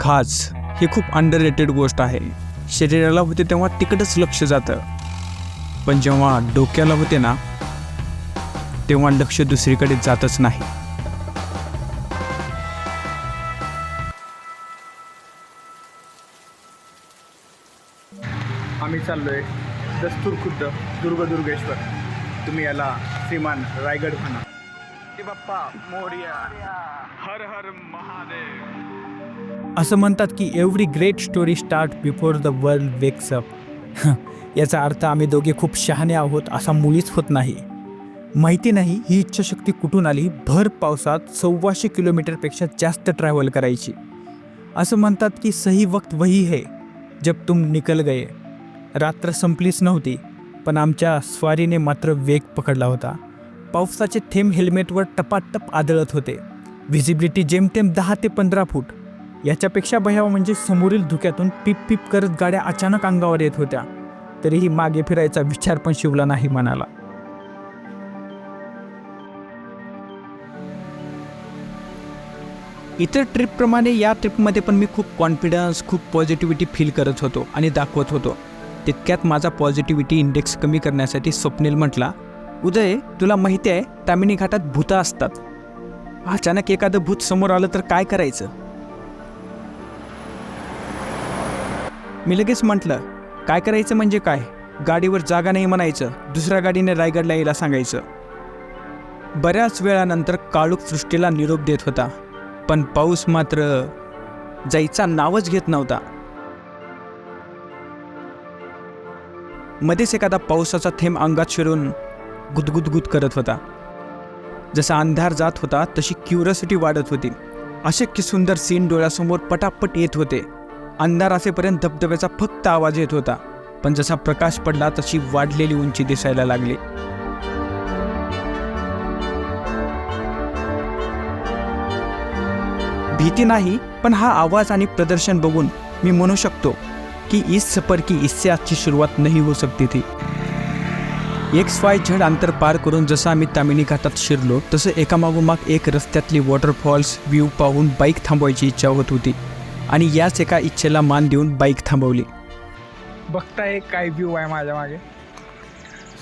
खाज ही खूप under rated गोष्ट आहे. शरीराला होते तेव्हा तिकडंच लक्ष जातं. पण जेव्हा डोक्याला होते ना तेव्हा लक्ष दुसरीकडे जातच नाही. आम्ही चाललोय दस्तूर खुद्द दुर्ग दुर्गेश्वर. तुम्ही याला श्रीमान रायगड म्हणा. बाप्पा मोर्या. हर हर महादेव. असं म्हणतात की every great story start before the world wakes up. याचा अर्थ आम्ही दोघे खूप शहाणे आहोत असा मुळीच होत नाही. माहिती नाही ही इच्छाशक्ती कुठून आली? भर पावसात सव्वाशे किलोमीटरपेक्षा जास्त ट्रॅव्हल करायची. असं म्हणतात की सही वक्त वही है जब तुम निकल गए. रात्र संपलीच नव्हती पण आमच्या स्वारीने मात्र वेग पकडला होता. पावसाचे थेंब हेल्मेटवर टपाटप आदळत होते. व्हिजिबिलिटी जेमतेम दहा ते पंधरा फूट याच्यापेक्षा भयाव म्हणजे समोरील धुक्यातून पिप पिप करत गाड्या अचानक अंगावर येत होत्या. तरीही मागे फिरायचा विचार पण शिवला नाही मनाला. इतर ट्रिपप्रमाणे या ट्रिपमध्ये पण मी खूप कॉन्फिडन्स खूप पॉझिटिव्हिटी फील करत होतो आणि दाखवत होतो. तितक्यात माझा पॉझिटिव्हिटी इंडेक्स कमी करण्यासाठी स्वप्नील म्हटला उदय तुला माहिती आहे तामिनी घाटात भूतं असतात. अचानक एखादं भूत समोर आलं तर काय करायचं? मी लगेच म्हटलं काय करायचं म्हणजे काय? गाडीवर जागा नाही म्हणायचं. दुसऱ्या गाडीने रायगडला यायला सांगायचं. बऱ्याच वेळानंतर काळूक सृष्टीला निरोप देत होता. पण पाऊस मात्र जायचा नावच घेत नव्हता. मध्येच एखादा पावसाचा थेंब अंगात शिरून गुदगुदगुद करत होता. जसा अंधार जात होता तशी क्युरियोसिटी वाढत होती. अशक्य सुंदर सीन डोळ्यासमोर पटापट येत होते. अंधार असेपर्यंत धबधब्याचा फक्त आवाज येत होता. पण जसा प्रकाश पडला तशी वाढलेली उंची दिसायला लागली. भीती नाही पण हा आवाज आणि प्रदर्शन बघून मी म्हणू शकतो की इस सफर की इससे आजची सुरुवात नाही हो सकती थी एक्स वाय झेड अंतर पार करून जसं आम्ही तामिनी घाटात शिरलो तसं एकामागोमाग एक रस्त्यातली वॉटरफॉल्स व्ह्यू पाहून बाईक थांबवायची इच्छा होत होती. आणि याच एका इच्छेला मान देऊन बाईक थांबवली. बघताय काय व्ह्यू आहे माझ्या मागे.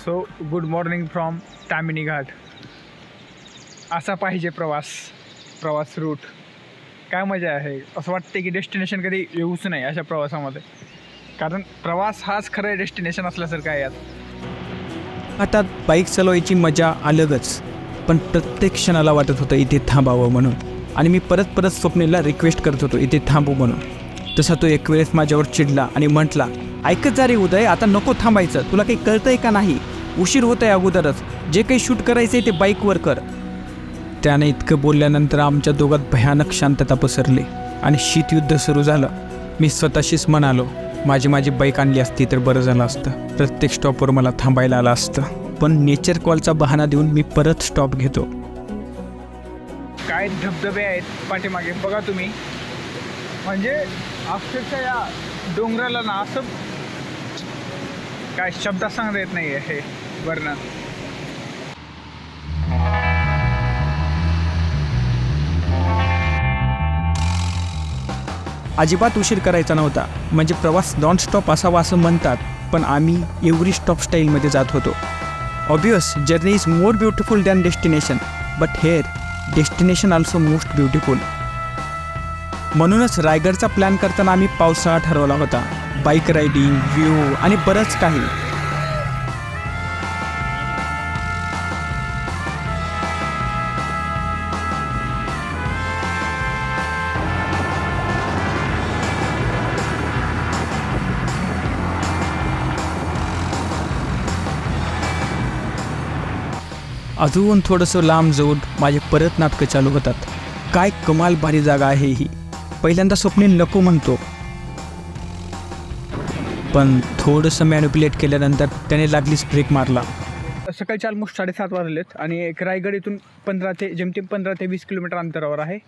So good morning from Tamini Ghat असा पाहिजे प्रवास प्रवास रूट काय मजा आहे? असं वाटते की डेस्टिनेशन कधी येऊच नाही अशा प्रवासामध्ये. कारण प्रवास हाच खरं डेस्टिनेशन असल्यासारखं आहे यात. घाटात बाईक चालवायची मजा अलगच पण प्रत्येक क्षणाला वाटत होतं इथे थांबावं म्हणून. आणि मी परत परत स्वप्नेला रिक्वेस्ट करत होतो इथे थांबू म्हणून. तसा तो एक वेळेस माझ्यावर चिडला आणि म्हटला ऐकत जा रे उदय आता नको थांबायचं. तुला काही कळतंय का नाही? उशीर होत आहे अगोदरच. जे काही शूट करायचं आहे ते बाईकवर कर. त्याने इतकं बोलल्यानंतर आमच्या दोघात भयानक शांतता पसरली आणि शीतयुद्ध सुरू झालं. मी स्वतःशीच म्हणालो माझी माझी बाईक आणली असती तर बरं झालं असतं. प्रत्येक स्टॉपवर मला थांबायला आलं असतं. पण नेचर कॉलचा बहाणा देऊन मी परत स्टॉप घेतो. काय धबधबे आहेत पाठीमागे. बघा तुम्ही. म्हणजे अक्षरशः या डोंगराला ना असं काय शब्दात सांगता येत नाही आहे हे वर्णन. अजिबात उशीर करायचा नव्हता. म्हणजे प्रवास नॉन स्टॉप असावा असं म्हणतात पण आम्ही एव्हरी स्टॉप स्टाईलमध्ये जात होतो. Obvious journey is more beautiful than destination but here destination also most beautiful. म्हणूनच रायगडचा प्लॅन करताना आम्ही पावसाळा ठरवला होता. बाईक रायडिंग व्ह्यू आणि बरंच काही. अजून थोडंसं लांब जाऊन माझे परत नाटकं चालू होतात. काय कमाल भारी जागा आहे ही. पहिल्यांदा स्वप्नील नको म्हणतो. पण थोडंसं मॅन्युप्युलेट केल्यानंतर त्याने लागलीच ब्रेक मारला. सकाळचे ऑलमोस्ट साडेसात वाजलेत आणि एक रायगड इथून पंधरा ते जेमतेम पंधरा ते वीस किलोमीटर अंतरावर आहे.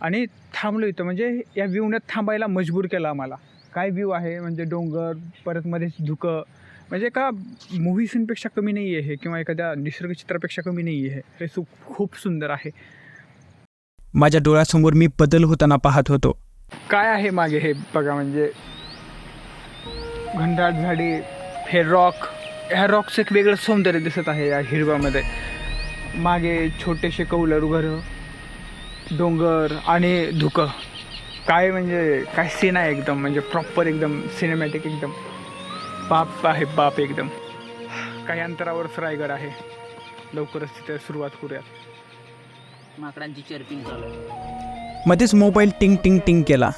आणि थांबलो इथं म्हणजे या व्ह्यूने थांबायला मजबूर केलं आम्हाला. काय व्ह्यू आहे? म्हणजे डोंगर परत मध्येच धुकं म्हणजे का मूव्ही सीनपेक्षा कमी नाही आहे हे? किंवा एखाद्या निसर्गचित्रापेक्षा कमी नाही आहे? हे सु खूप सुंदर आहे. माझ्या डोळ्यासमोर मी बदल होताना पाहत होतो. काय आहे मागे हे बघा म्हणजे? घनदाट झाडी हे रॉक ह्या रॉकचं एक वेगळं सौंदर्य दिसत आहे या हिरव्यामध्ये. मागे छोटेसे कौलर घरं डोंगर आणि धुकं. काय म्हणजे काय सीन आहे एकदम? म्हणजे प्रॉपर एकदम सिनेमॅटिक एकदम. बाप आहे बाप एकदम. काही अंतरावरच रायगड आहे. लवकरच तिथे सुरुवात करूयात. माकडांची चर्पिंग चालू मध्येच मोबाईल टिंग टिंग टिंग केला.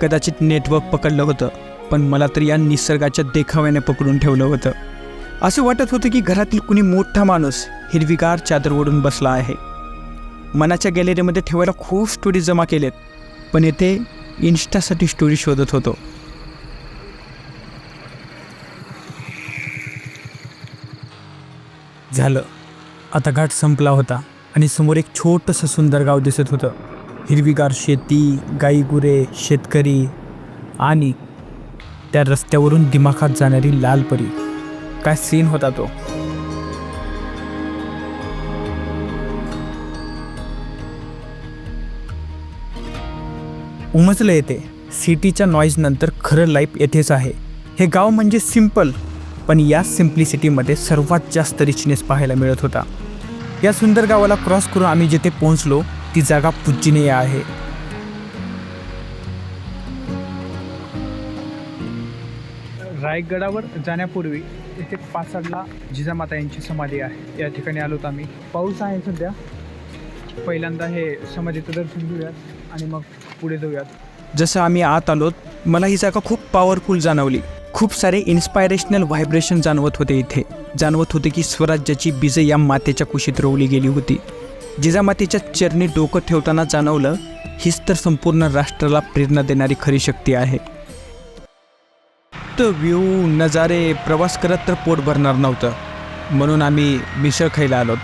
कदाचित नेटवर्क पकडलं होतं पण मला तर या निसर्गाच्या देखाव्याने पकडून ठेवलं होतं. असं वाटत होतं की घरातील कुणी मोठा माणूस हिरवीगार चादर ओढून बसला आहे. मनाच्या गॅलरीमध्ये ठेवायला खूप स्टोरी जमा केलेत पण येथे इन्स्टासाठी स्टोरी शोधत होतो. झालं. आता घाट संपला होता आणि समोर एक छोटंसं सुंदर गाव दिसत होतं. हिरवीगार शेती गाई गुरे शेतकरी आणि त्या रस्त्यावरून दिमाखात जाणारी लाल परी. काय सीन होता तो? उमजलं येते. सिटीच्या नॉईज नंतर खरं लाईफ येथेच आहे. हे गाव म्हणजे सिंपल पण या सिम्प्लिसिटीमध्ये सर्वात जास्त रिचनेस पाहायला मिळत होता. या सुंदर गावाला क्रॉस करून आम्ही जिथे पोहोचलो ती जागा पूजनीय आहे. रायगडावर जाण्यापूर्वी इथे पासडला जिजामाता यांची समाधी आहे. या ठिकाणी आलोत आम्ही. पाऊस आहे सध्या. पहिल्यांदा हे समाधीचं दर्शन घेऊयात आणि मग पुढे जाऊयात. जसं आम्ही आत आलो मला ही जागा खूप पॉवरफुल जाणवली. खूप सारे इन्स्पायरेशनल व्हायब्रेशन जाणवत होते इथे. जाणवत होते की स्वराज्याची बीजं या मातेच्या कुशीत रोवली गेली होती. जिजामातेच्या चरणी डोकं ठेवताना जाणवलं हीच तर संपूर्ण राष्ट्राला प्रेरणा देणारी खरी शक्ती आहे. तर व्ह्यू नजारे प्रवास करत तर पोट भरणार नव्हतं. म्हणून आम्ही मिसळ खायला आलोत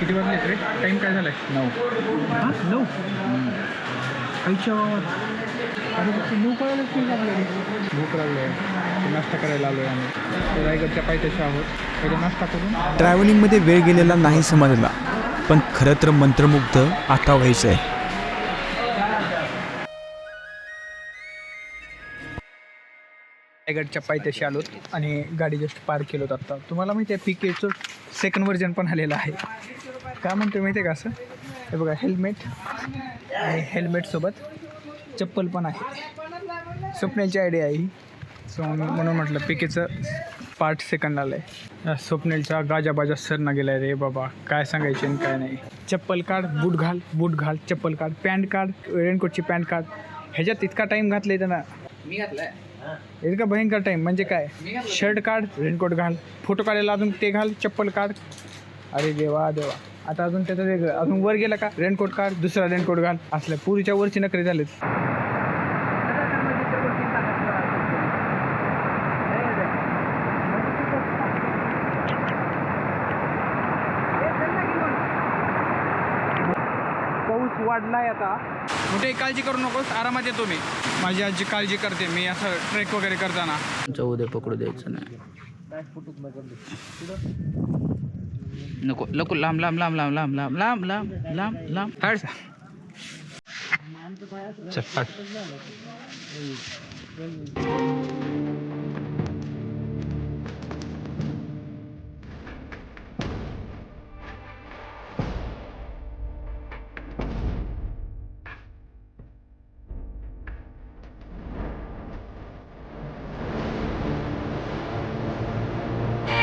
किती वाजले टाईम काय झालाय? नऊ. नऊ? भूक लागली? आहे. नाश्ता करायला आलो आहे आम्ही रायगडच्या पायथ्याशी आहोत. पहिले नाश्ता करून ट्रॅव्हलिंगमध्ये वेळ गेलेला नाही समजला पण खरं तर मंत्रमुग्ध आता व्हायचं आहे. रायगडच्या पायथ्याशी आलोत आणि गाडी जस्ट पार्क केलोत आता. तुम्हाला माहिती आहे पी केचं सेकंड व्हर्जन पण आलेलं आहे. काय म्हणतो माहिती आहे का असं? हे बघा हेल्मेट आणि हेल्मेटसोबत चप्पल पण आहे. स्वप्नाची आयडिया आहे सो म्हणून म्हटलं पिकेचं पार्ट सेकंड आलं आहे स्वप्नेलचा गाजाबाजा सरना गेला रे बाबा. काय सांगायचे आणि काय नाही. चप्पल काढ बूट घाल बूट घाल चप्पल काढ पॅन्ट काढ रेनकोटची पॅन्ट काढ. ह्याच्यात इतका टाईम घातला त्यांना. मी घातलाय. इतका भयंकर टाईम म्हणजे काय? शर्ट काढ रेनकोट घाल. फोटो काढायला अजून ते घाल चप्पल काढ. अरे देवा देवा. आता अजून त्याचं वेगळं. अजून वर गेला का? रेनकोट काढ दुसरा रेनकोट घाल. असल्या पुरीच्या वरची नकरी झालेत. पाऊस वाढलाय आता. कुठे काळजी करू नकोस आरामात येतो मी. माझी आजी काळजी करते मी असं ट्रेक वगैरे करताना. दे पकडू द्यायचं नाही. नको लको लांब लांब लांब लांब लांब लांब लांब लांब लांब लांब. काढ चल काढ